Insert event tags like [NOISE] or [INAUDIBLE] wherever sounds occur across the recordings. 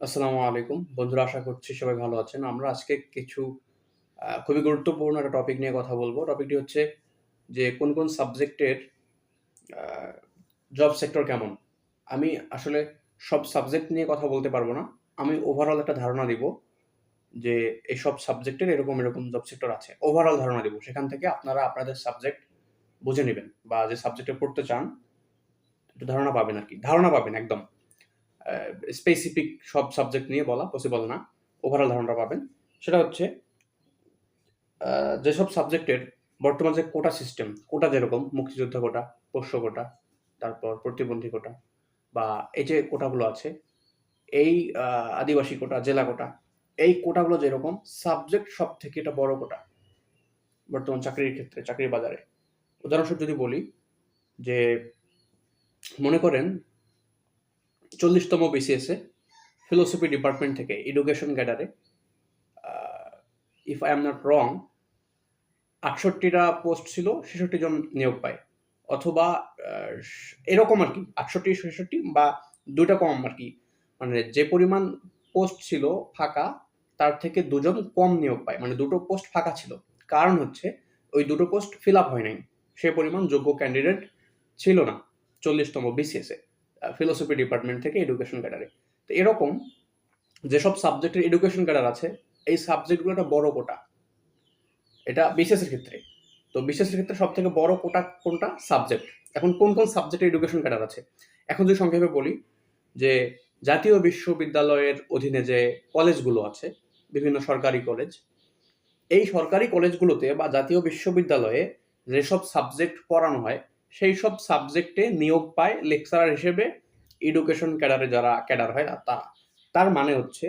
আসসালামু আলাইকুম। বন্ধুরা, আশা করছি সবাই ভালো আছেন। আমরা আজকে কিছু খুবই গুরুত্বপূর্ণ একটা টপিক নিয়ে কথা বলব। টপিকটি হচ্ছে যে, কোন কোন সাবজেক্টের জব সেক্টর কেমন? আমি আসলে সব সাবজেক্ট নিয়ে কথা বলতে পারব না। আমি ওভারঅল একটা ধারণা দিব যে, এই সব সাবজেক্টের এরকম এরকম জব সেক্টর আছে। ওভারঅল ধারণা দিব। সেখান থেকে আপনারা আপনাদের সাবজেক্ট বুঝে নেবেন বা যে সাবজেক্টে পড়তে চান, একটু ধারণা পাবেন আর কি। ধারণা পাবেন, একদম। স্পেসিফিক সব সাবজেক্ট নিয়ে বলা পসিবল না। ওভারঅল ধারণা পাবেন। সেটা হচ্ছে যেসব সাবজেক্টের বর্তমান যে কোটা সিস্টেম কোটা যেরকম, মুক্তিযোদ্ধা কোটা পোষ্য কোটা তারপর প্রতিবন্ধী কোটা বা এই যে কোটাগুলো আছে, এই আদিবাসী কোটা জেলা কোটা এই কোটাগুলো যেরকম সাবজেক্ট সব থেকে এটা বড় কোটা বর্তমান চাকরির ক্ষেত্রে, চাকরির বাজারে। উদাহরণস্বরূপ যদি বলি যে, মনে করেন চল্লিশতম বিসিএসে ফিলোসফি ডিপার্টমেন্ট থেকে education ক্যাডারে if I am not wrong আটষট্টিটা post ছিল, ছেষট্টি জন নিয়োগ পায়। অথবা এরকম আর কি, আটষট্টি, ছেষট্টি বা দুইটা কম আর কি। মানে যে পরিমাণ পোস্ট ছিল ফাঁকা, তার থেকে দুজন কম নিয়োগ পায়। মানে দুটো পোস্ট ফাঁকা ছিল। কারণ হচ্ছে, ওই দুটো পোস্ট ফিল আপ হয় নাই। সে পরিমাণ যোগ্য ক্যান্ডিডেট ছিল না, চল্লিশতম বিসিএসে ফিলোসফি ডিপার্টমেন্ট থেকে এডুকেশন ক্যাডারে তো এরকম যেসব সাবজেক্টের এডুকেশন ক্যাডার আছে, এই সাবজেক্টগুলো একটা বড় কোটা। এটা বিশেষের ক্ষেত্রে। তো বিশেষের ক্ষেত্রে সব থেকে বড় কোটা কোনটা? সাবজেক্ট এখন কোন কোন সাবজেক্টের এডুকেশন ক্যাডার আছে? এখন যদি সংক্ষেপে বলি, যে জাতীয় বিশ্ববিদ্যালয়ের অধীনে যে কলেজগুলো আছে, বিভিন্ন সরকারি কলেজ এই সরকারি কলেজগুলোতে বা জাতীয় বিশ্ববিদ্যালয়ে যেসব সাবজেক্ট পড়ানো হয় সেই সব সাবজেক্টে নিয়োগ পায় লেকচারার হিসেবে এডুকেশন ক্যাডারে যারা ক্যাডার হয় তারা। তার মানে হচ্ছে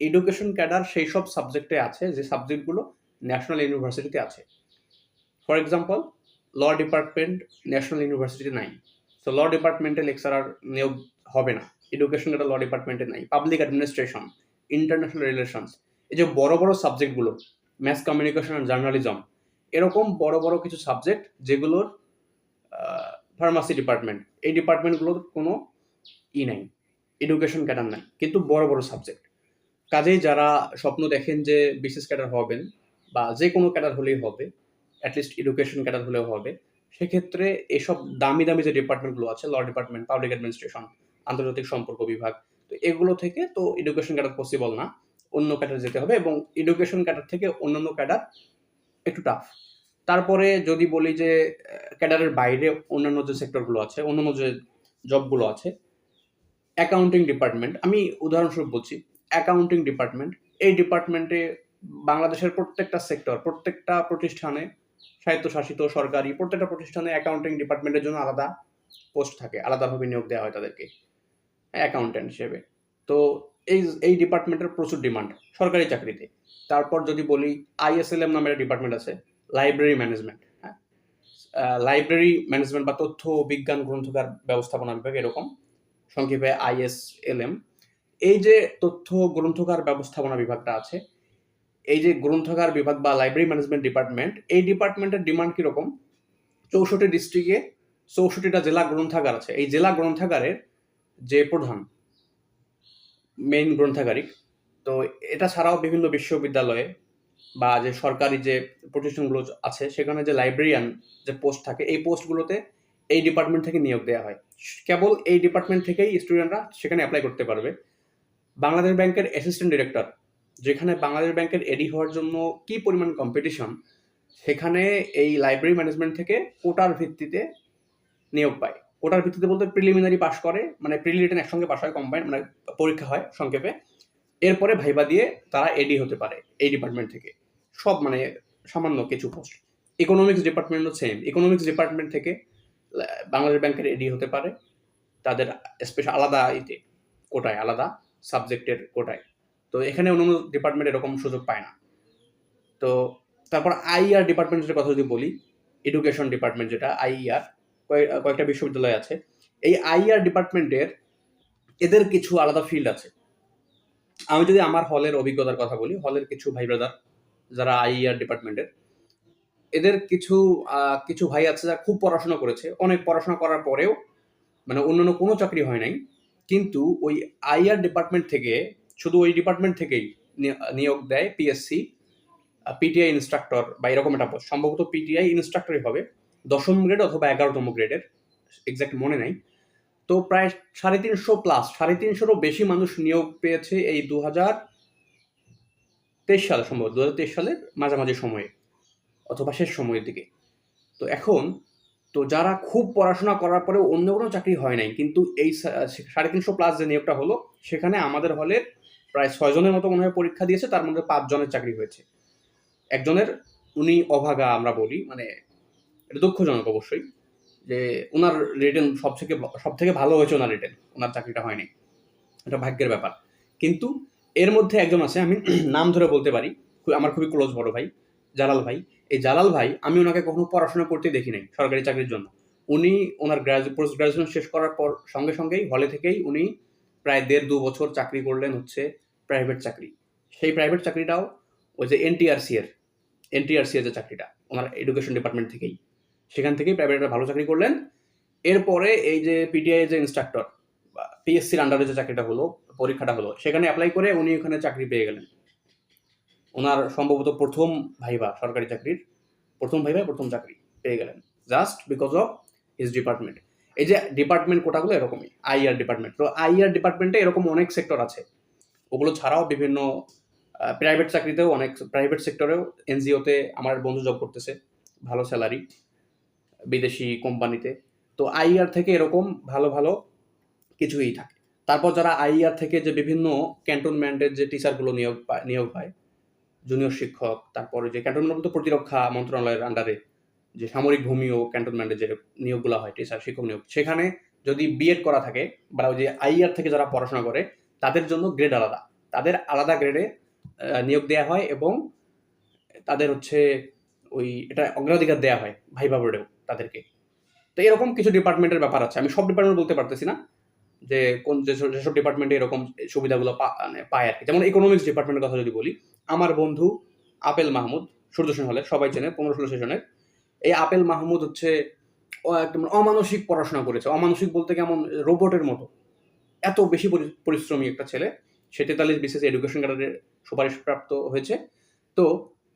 এডুকেশন ক্যাডার সেই সব সাবজেক্টে আছে, যে সাবজেক্টগুলো ন্যাশনাল ইউনিভার্সিটিতে আছে। For example law department national ইউনিভার্সিটিতে নাই। তো ল ডিপার্টমেন্টে লেকচারার নিয়োগ হবে না। এডুকেশন ক্যাডার ল ডিপার্টমেন্টে নাই। পাবলিক অ্যাডমিনিস্ট্রেশন ইন্টারন্যাশনাল রিলেশনস এই যে বড় বড় সাবজেক্টগুলো ম্যাথ কমিউনিকেশন অ্যান্ড জার্নালিজম এরকম বড় বড় কিছু সাবজেক্ট যেগুলোর ফার্মাসি ডিপার্টমেন্ট এই ডিপার্টমেন্টগুলোর কোনো ই নাই এডুকেশন ক্যাডার নাই, কিন্তু বড় বড় সাবজেক্ট কাজেই যারা স্বপ্ন দেখেন যে বিশেষ ক্যাডার হবেন বা যে কোনো ক্যাডার হলেই হবে অ্যাটলিস্ট এডুকেশন ক্যাডার হলেও হবে, সেক্ষেত্রে এসব দামি দামি যে ডিপার্টমেন্টগুলো আছে ল ডিপার্টমেন্ট পাবলিক অ্যাডমিনিস্ট্রেশন আন্তর্জাতিক সম্পর্ক বিভাগ, তো এগুলো থেকে তো এডুকেশন ক্যাডার পসিবল না। অন্য ক্যাডার যেতে হবে এবং এডুকেশন ক্যাডার থেকে অন্যান্য ক্যাডার একটু টাফ তারপরে যদি বলি যে ক্যাডারের বাইরে অন্যান্য যে সেক্টরগুলো আছে, অন্যান্য যে জবগুলো আছে অ্যাকাউন্টিং ডিপার্টমেন্ট আমি উদাহরণস্বরূপ বলছি অ্যাকাউন্টিং ডিপার্টমেন্ট এই ডিপার্টমেন্টে বাংলাদেশের প্রত্যেকটা সেক্টর প্রত্যেকটা প্রতিষ্ঠানে স্বায়ত্তশাসিত, সরকারি, প্রত্যেকটা প্রতিষ্ঠানে অ্যাকাউন্টিং ডিপার্টমেন্টের জন্য আলাদা পোস্ট থাকে, আলাদাভাবে নিয়োগ দেওয়া হয় তাদেরকে অ্যাকাউন্ট্যান্ট হিসেবে। তো এই এই ডিপার্টমেন্টের প্রচুর ডিমান্ড সরকারি চাকরিতে। তারপর যদি বলি আইএসএলএম নামের ডিপার্টমেন্ট আছে লাইব্রেরি ম্যানেজমেন্ট হ্যাঁ? লাইব্রেরি ম্যানেজমেন্ট বা তথ্য বিজ্ঞান গ্রন্থাগার ব্যবস্থাপনা বিভাগ এরকম, সংক্ষেপে আইএসএলএম এই যে তথ্য গ্রন্থাগার ব্যবস্থাপনা বিভাগটা আছে, এই যে গ্রন্থাগার বিভাগ বা লাইব্রেরি ম্যানেজমেন্ট ডিপার্টমেন্ট এই ডিপার্টমেন্টের ডিমান্ড কীরকম? চৌষট্টি ডিস্ট্রিক্টে চৌষট্টিটা জেলা গ্রন্থাগার আছে। এই জেলা গ্রন্থাগারের যে প্রধান মেইন গ্রন্থাগারিক, তো এটা ছাড়াও বিভিন্ন বিশ্ববিদ্যালয়ে বা যে সরকারি যে প্রতিষ্ঠানগুলো আছে, সেখানে যে লাইব্রেরিয়ান যে পোস্ট থাকে, এই পোস্টগুলোতে এই ডিপার্টমেন্ট থেকে নিয়োগ দেওয়া হয়। কেবল এই ডিপার্টমেন্ট থেকেই স্টুডেন্টরা সেখানে অ্যাপ্লাই করতে পারবে। বাংলাদেশ ব্যাংকের অ্যাসিস্ট্যান্ট ডিরেক্টর যেখানে বাংলাদেশ ব্যাংকের এডি হওয়ার জন্য কি পরিমাণ কম্পিটিশন সেখানে এই লাইব্রেরি ম্যানেজমেন্ট থেকে কোটার ভিত্তিতে নিয়োগ পায়। কোটার ভিত্তিতে বলতে প্রিলিমিনারি পাস করে মানে প্রিলিটেন একসঙ্গে পাস হয় কম্বাইন মানে পরীক্ষা হয় সংক্ষেপে। এরপরে ভাইবা দিয়ে তারা এডি হতে পারে এই ডিপার্টমেন্ট থেকে। সব মানে সামান্য কিছু পোস্ট ইকোনমিক্স ডিপার্টমেন্টও সেম ইকোনমিক্স ডিপার্টমেন্ট থেকে বাংলাদেশ ব্যাংকের এডি হতে পারে। তাদের স্পেশাল আলাদা ইতে, কোটায়, আলাদা সাবজেক্টের কোটায়। তো এখানে অন্য ডিপার্টমেন্ট এরকম সুযোগ পায় না। তো তারপর আইআর ডিপার্টমেন্টের কথা যদি বলি এডুকেশন ডিপার্টমেন্ট যেটা আইআর কয়েকটা বিশ্ববিদ্যালয় আছে। এই আইআর ডিপার্টমেন্টের এদের কিছু আলাদা ফিল্ড আছে। আমি যদি আমার হলের অভিজ্ঞতার কথা বলি হলের কিছু ভাই ব্রাদার যারা আইআর ডিপার্টমেন্টের এদের কিছু কিছু ভাই আছে যারা খুব পড়াশোনা করেছে। অনেক পড়াশোনা করার পরেও মানে অন্যান্য কোনো চাকরি হয় নাই। কিন্তু ওই আইআর ডিপার্টমেন্ট থেকে, শুধু ওই ডিপার্টমেন্ট থেকেই নিয়োগ দেয় পিএসসি পিটিআই ইনস্ট্রাক্টর বা এরকম একটা post। সম্ভবত পিটিআই ইনস্ট্রাক্টরই হবে। দশম গ্রেড অথবা এগারোতম গ্রেডের এক্স্যাক্ট মনে নাই। তো প্রায় সাড়ে তিনশো প্লাস সাড়ে তিনশোরও বেশি মানুষ নিয়োগ পেয়েছে এই দু হাজার তেইশ সাল সম্ভবত দু হাজার তেইশ সালের মাঝামাঝি সময়ে, অথবা শেষ সময়ের দিকে। তো এখন, তো যারা খুব পড়াশোনা করার পরে অন্য কোনো চাকরি হয় নাই, কিন্তু এই সাড়ে তিনশো প্লাস যে নিয়োগটা হলো, সেখানে আমাদের হলে প্রায় ছয়জনের মতো মনে হয় পরীক্ষা দিয়েছে, তার মধ্যে পাঁচজনের চাকরি হয়েছে। একজনের, উনি অভাগা আমরা বলি মানে এটা দুঃখজনক অবশ্যই, যে ওনার রিটেন সব থেকে সব থেকে ভালো হয়েছে ওনার রিটেন ওনার চাকরিটা হয়নি। এটা ভাগ্যের ব্যাপার। কিন্তু এর মধ্যে একজন আছে, আমি [CLEARS THROAT] নাম ধরে বলতে পারি আমার খুবই ক্লোজ বড় ভাই, জালাল ভাই। এই জালাল ভাই, আমি ওনাকে কখনো পড়াশোনা করতে দেখি নাই, সরকারি চাকরির জন্য। উনি ওনার পোস্ট গ্রাজুয়েশন শেষ করার পর সঙ্গে সঙ্গেই হলে থেকেই উনি প্রায় দেড় দু বছর চাকরি করলেন হচ্ছে প্রাইভেট চাকরি। সেই প্রাইভেট চাকরিটাও ওই যে এনটিআরসি এর এনটিআরসি এর যে চাকরিটা, ওনার এডুকেশন ডিপার্টমেন্ট থেকেই। সেখান থেকেই প্রাইভেট একটা ভালো চাকরি করলেন। এরপরে এই যে পিটিআই যে ইনস্ট্রাক্টর পিএসসির আন্ডারে যে চাকরিটা হলো, পরীক্ষাটা হলো, সেখানে অ্যাপ্লাই করে উনি ওখানে চাকরি পেয়ে গেলেন। ওনার সম্ভবত প্রথম ভাইবা সরকারি চাকরির, প্রথম ভাইবা, প্রথম চাকরি পেয়ে গেলেন। Just because of his department এই যে ডিপার্টমেন্ট কোটাগুলো এরকমই আইআর ডিপার্টমেন্ট তো আইআর ডিপার্টমেন্টে এরকম অনেক সেক্টর আছে। ওগুলো ছাড়াও বিভিন্ন প্রাইভেট চাকরিতেও অনেক প্রাইভেট সেক্টরেও এনজিওতে আমার বন্ধু জব করতেছে, ভালো স্যালারি বিদেশি কোম্পানিতে তো আইআর থেকে এরকম ভালো ভালো কিছুই থাকে। তারপর যারা আইআর থেকে যে বিভিন্ন ক্যান্টনমেন্টের যে টিচারগুলো নিয়োগ নিয়োগ হয় জুনিয়র শিক্ষক, তারপরে যে ক্যান্টনমেন্ট প্রতিরক্ষা মন্ত্রণালয়ের আন্ডারে যে সামরিক ভূমি ও ক্যান্টনমেন্টে যে নিয়োগগুলো হয়, টিচার শিক্ষক নিয়োগ, সেখানে যদি বিএড করা থাকে বা ওই যে আইআর থেকে যারা পড়াশোনা করে, তাদের জন্য গ্রেড আলাদা। তাদের আলাদা গ্রেডে নিয়োগ দেওয়া হয় এবং তাদের হচ্ছে ওই এটা অগ্রাধিকার দেওয়া হয় ভাইবা বোর্ডেও তাদেরকে। তো এরকম কিছু ডিপার্টমেন্টের ব্যাপার আছে। আমি সব ডিপার্টমেন্ট বলতে পারতেছি না। যে কোন যেসব ডিপার্টমেন্টে এরকম সুবিধাগুলো মানে পায় আর কি যেমন ইকোনমিক্স ডিপার্টমেন্টের কথা যদি বলি, আমার বন্ধু আপেল মাহমুদ সূর্যসেন হলে সবাই চেনে, পনেরো ষোলো সেশনের। এই আপেল মাহমুদ হচ্ছে ও অমানসিক পড়াশোনা করেছে। অমানসিক বলতে কেমন রোবটের মতো। এত বেশি পরিশ্রমী একটা ছেলে। সে তেতাল্লিশ বিশেষ এডুকেশন ক্যাডারের সুপারিশপ্রাপ্ত হয়েছে। তো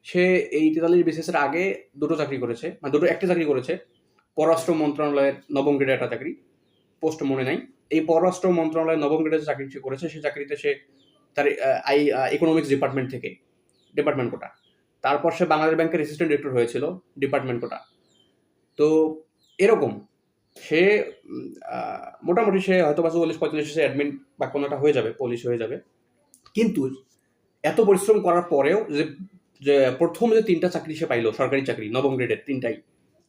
সে এই তেতাল্লিশ বিশেষের আগে দুটো চাকরি করেছে মানে দুটো একটা চাকরি করেছে, পররাষ্ট্র মন্ত্রণালয়ের নবম গ্রেডের একটা চাকরি। পোস্ট মনে নাই। এই পররাষ্ট্র মন্ত্রণালয়ের নবম গ্রেডের চাকরি সে করেছে সেই চাকরিতে সে তার আই ইকোনমিক্স ডিপার্টমেন্ট থেকে ডিপার্টমেন্ট কোটা। তারপর সে বাংলাদেশ ব্যাংকের অ্যাসিস্ট্যান্ট ডিরেক্টর হয়েছিল ডিপার্টমেন্ট কোটা। তো এরকম, সে মোটামুটি সে হয়তো বা চল্লিশ পঁয়তাল্লিশ সে অ্যাডমিন বা কোনোটা হয়ে যাবে পুলিশ হয়ে যাবে। কিন্তু এত পরিশ্রম করার পরেও যে যে প্রথম যে তিনটা চাকরি সে পাইলো, সরকারি চাকরি, নবম গ্রেডের তিনটাই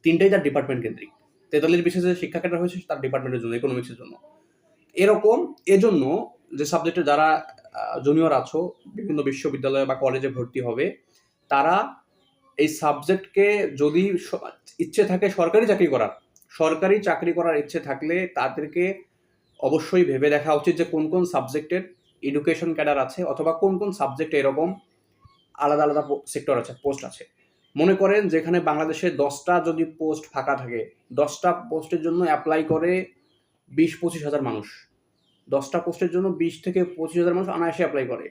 তিনটাই তার ডিপার্টমেন্ট কেন্দ্রিক। তেতাল্লিশ বিশেষ যে শিক্ষা ক্যাডার হয়েছে, তার ডিপার্টমেন্টের জন্য ইকোনমিক্সের জন্য। এরকম, এজন্য যে সাবজেক্টে যারা জুনিয়র আছো, বিভিন্ন বিশ্ববিদ্যালয় বা কলেজে ভর্তি হবে, তারা এই সাবজেক্টকে যদি ইচ্ছে থাকে সরকারি চাকরি করার, সরকারি চাকরি করার ইচ্ছে থাকলে তাদেরকে অবশ্যই ভেবে দেখা উচিত যে কোন কোন সাবজেক্টের এডুকেশন ক্যাডার আছে, অথবা কোন কোন সাবজেক্টে এরকম আলাদা আলাদা সেক্টর আছে পোস্ট আছে। মনে করেন যেখানে বাংলাদেশে দশটা যদি পোস্ট ফাঁকা থাকে, দশটা পোস্টের জন্য অ্যাপ্লাই করে বিশ, পঁচিশ হাজার মানুষ। দশটা পোস্টের জন্য বিশ থেকে পঁচিশ হাজার মানুষ অনায়াসে অ্যাপ্লাই করে,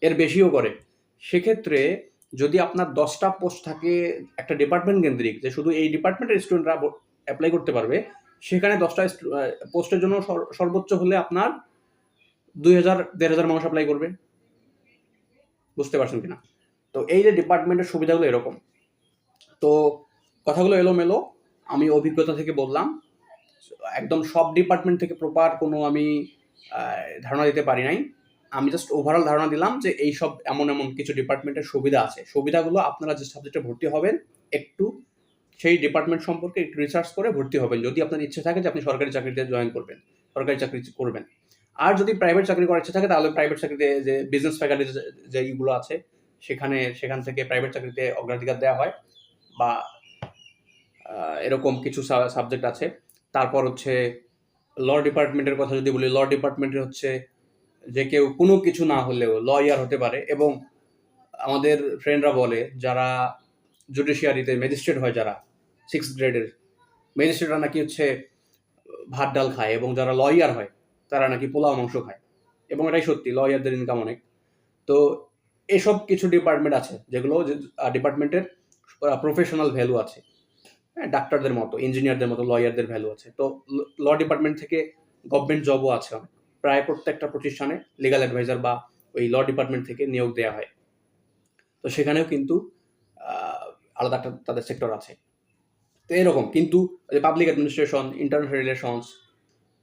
এর বেশিও করে। সেক্ষেত্রে যদি আপনার দশটা পোস্ট থাকে একটা ডিপার্টমেন্ট কেন্দ্রিক, যে শুধু এই ডিপার্টমেন্টের স্টুডেন্টরা অ্যাপ্লাই করতে পারবে, সেখানে দশটা পোস্টের জন্য সর- সর্বোচ্চ হলে আপনার দুই হাজার, দেড় হাজার মানুষ অ্যাপ্লাই করবে। বুঝতে পারছেন কিনা? তো এই যে ডিপার্টমেন্টের সুবিধাগুলো এরকম। তো কথাগুলো এলোমেলো, আমি অভিজ্ঞতা থেকে বললাম। একদম সব ডিপার্টমেন্ট থেকে প্রপার কোনো আমি ধারণা দিতে পারি নাই। আমি জাস্ট ওভারঅল ধারণা দিলাম যে এই সব এমন এমন কিছু ডিপার্টমেন্টের সুবিধা আছে। সুবিধাগুলো আপনারা যে সাবজেক্টে ভর্তি হবেন, একটু সেই ডিপার্টমেন্ট সম্পর্কে একটু রিসার্চ করে ভর্তি হবেন। যদি আপনার ইচ্ছে থাকে যে আপনি সরকারি চাকরিতে জয়েন করবেন, সরকারি চাকরি করবেন। আর যদি প্রাইভেট চাকরি করার ইচ্ছে থাকে, তাহলে প্রাইভেট চাকরিতে যে বিজনেস ফ্যাকাল্টি যে ইগুলো আছে, সেখানে, সেখান থেকে প্রাইভেট চাকরিতে অগ্রাধিকার দেওয়া হয়। বা এরকম কিছু সাবজেক্ট আছে। তারপর হচ্ছে ল ডিপার্টমেন্টের কথা যদি বলি ল ডিপার্টমেন্টের হচ্ছে যে কেউ কোনো কিছু না হলেও লয়ার হতে পারে এবং আমাদের ফ্রেন্ডরা বলে, যারা জুডিশিয়ারিতে ম্যাজিস্ট্রেট হয় যারা সিক্স গ্রেডের ম্যাজিস্ট্রেটরা নাকি হচ্ছে ভাত ডাল খায় এবং যারা লয়ার হয়, তারা নাকি পোলাও, মাংস খায়। এবং এটাই সত্যি লয়ারদের ইনকাম অনেক। তো এসব কিছু ডিপার্টমেন্ট আছে যেগুলো ডিপার্টমেন্টের প্রফেশনাল ভ্যালু আছে। হ্যাঁ ডাক্তারদের মতো ইঞ্জিনিয়ারদের মতো লয়ারদের ভ্যালু আছে। তো ল ডিপার্টমেন্ট থেকে গভর্নমেন্ট জবও আছে অনেক। প্রায় প্রত্যেকটা প্রতিষ্ঠানে লিগাল অ্যাডভাইজার বা ওই ল ডিপার্টমেন্ট থেকে নিয়োগ দেওয়া হয়। তো সেখানেও কিন্তু আলাদা একটা তাদের সেক্টর আছে। তো এরকম, কিন্তু পাবলিক অ্যাডমিনিস্ট্রেশন ইন্টারন্যাশনাল রিলেশনস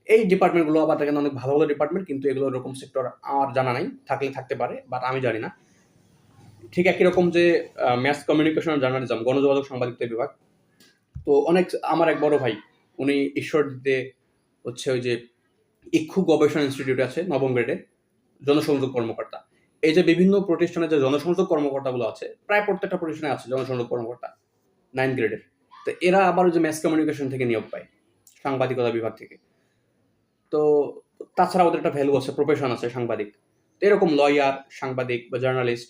এই ডিপার্টমেন্টগুলো আবার দেখেন অনেক ভালো ভালো ডিপার্টমেন্ট কিন্তু এগুলো এরকম সেক্টর আমার জানা নাই। থাকলে থাকতে পারে বাট আমি জানি না। ঠিক একই রকম যে ম্যাস কমিউনিকেশন জার্নালিজম গণযোগাযোগ সাংবাদিকতা বিভাগ। তো অনেক, আমার এক বড় ভাই, উনি ঈশ্বরদীতে হচ্ছে ওই যে ইক্ষু গবেষণা ইনস্টিটিউট আছে, নবম গ্রেডে জনসংযোগ কর্মকর্তা। এই যে বিভিন্ন প্রতিষ্ঠানে যে জনসংযোগ কর্মকর্তাগুলো আছে, প্রায় প্রত্যেকটা প্রতিষ্ঠানে আছে জনসংযোগ কর্মকর্তা নাইন গ্রেডের তো এরা আবার ওই যে ম্যাস কমিউনিকেশন থেকে নিয়োগ পায়, সাংবাদিকতা বিভাগ থেকে। তো তাছাড়া ওদের একটা ভ্যালু আছে প্রফেশন আছে সাংবাদিক। এরকম লয়ার সাংবাদিক বা জার্নালিস্ট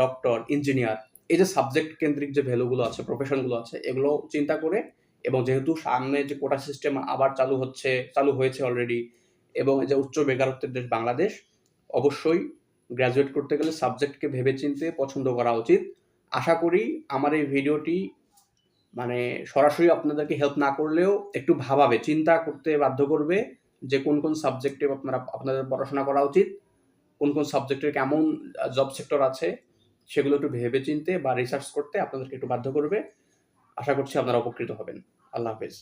ডক্টর ইঞ্জিনিয়ার এই যে সাবজেক্ট কেন্দ্রিক যে ভ্যালুগুলো আছে প্রফেশনগুলো আছে, এগুলো চিন্তা করে এবং যেহেতু সামনে যে কোটা সিস্টেম আবার চালু হচ্ছে, চালু হয়েছে অলরেডি এবং এই যে উচ্চ বেকারত্বের দেশ বাংলাদেশ, অবশ্যই গ্র্যাজুয়েট করতে গেলে সাবজেক্টকে ভেবে চিনতে পছন্দ করা উচিত। আশা করি আমার এই ভিডিওটি মানে সরাসরি আপনাদেরকে হেল্প না করলেও একটু ভাবাবে, চিন্তা করতে বাধ্য করবে যে কোন কোন সাবজেক্টে আপনারা, আপনাদের পড়াশোনা করা উচিত, কোন কোন সাবজেক্টের কেমন জব সেক্টর আছে সেগুলো একটু ভেবে চিনতে বা রিসার্চ করতে আপনাদেরকে একটু বাধ্য করবে। আশা করছি আপনারা উপকৃত হবেন। আল্লাহ হাফেজ।